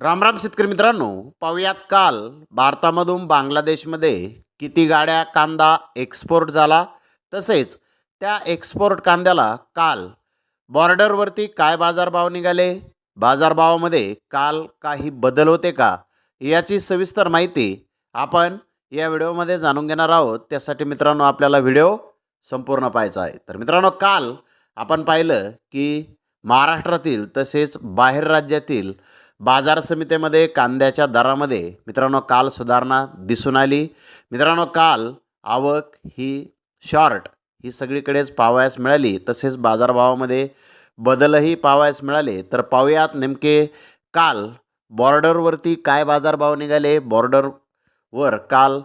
रामराम शेतकरी मित्रांनो पाहूयात काल भारतामधून बांगलादेशमध्ये किती गाड्या कांदा एक्सपोर्ट झाला? तसेच त्या एक्सपोर्ट कांद्याला काल बॉर्डरवरती काय बाजारभाव निघाले? बाजारभावामध्ये काल काही बदल होते का? याची सविस्तर माहिती आपण या व्हिडिओमध्ये जाणून घेणार आहोत. त्यासाठी मित्रांनो आपल्याला व्हिडिओ संपूर्ण पाहायचा आहे. तर मित्रांनो काल आपण पाहिलं की महाराष्ट्रातील तसेच बाहेर राज्यातील बाजार समितीमध्ये कांद्याच्या दरामध्ये मित्रांनो काल सुधारणा दिसून आली. मित्रांनो काल आवक ही शॉर्ट ही सगळीकडेच पाहावयास मिळाली. तसेच बाजारभावामध्ये बदलही पाहावयास मिळाले. तर पाहूयात नेमके काल बॉर्डरवरती काय बाजारभाव निघाले? बॉर्डरवर काल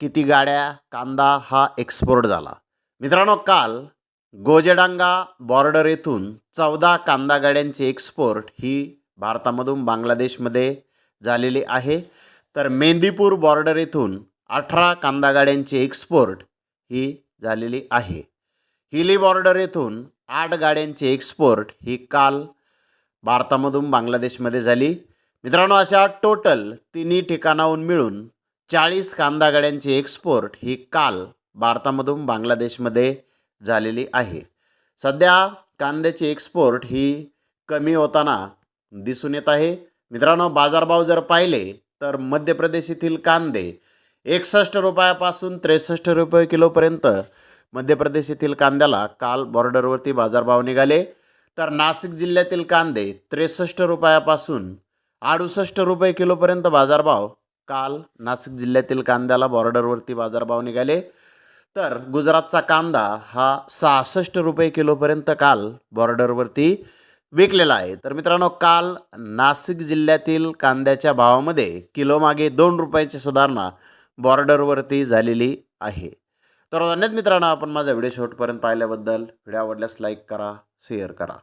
किती गाड्या कांदा हा एक्सपोर्ट झाला? मित्रांनो काल गोजेडांगा बॉर्डर येथून चौदा कांदा गाड्यांची एक्सपोर्ट ही भारतामधून बांगलादेशमध्ये झालेली आहे. तर मेंदीपूर बॉर्डर येथून अठरा कांदा गाड्यांची एक्सपोर्ट ही झालेली आहे. हिली बॉर्डर येथून आठ गाड्यांची एक्सपोर्ट ही काल भारतामधून बांगलादेशमध्ये झाली. मित्रांनो अशा टोटल तिन्ही ठिकाणाहून मिळून चाळीस कांदा गाड्यांची एक्सपोर्ट ही काल भारतामधून बांगलादेशमध्ये झालेली आहे. सध्या कांद्याची एक्सपोर्ट ही कमी होताना दिसून येत आहे. मित्रांनो बाजारभाव जर पाहिले तर मध्य प्रदेश येथील कांदे एकसष्ट रुपयापासून त्रेसष्ट रुपये किलोपर्यंत. मध्य प्रदेश येथील कांद्याला काल बॉर्डरवरती बाजारभाव निघाले. तर नाशिक जिल्ह्यातील कांदे त्रेसष्ट रुपयापासून अडुसष्ट रुपये किलोपर्यंत बाजारभाव. काल नाशिक जिल्ह्यातील कांद्याला बॉर्डरवरती बाजारभाव निघाले. तर गुजरातचा कांदा हा सहासष्ट रुपये किलोपर्यंत काल बॉर्डरवरती विकलेला आहे. तर मित्रांनो काल नाशिक जिल्ह्यातील कांद्याच्या भावामध्ये किलोमागे दोन रुपयाची सुधारणा बॉर्डरवरती झालेली आहे. तर धन्यवाद मित्रांनो आपण माझा व्हिडिओ शेवटपर्यंत पाहिल्याबद्दल व्हिडिओ आवडल्यास लाईक करा शेअर करा.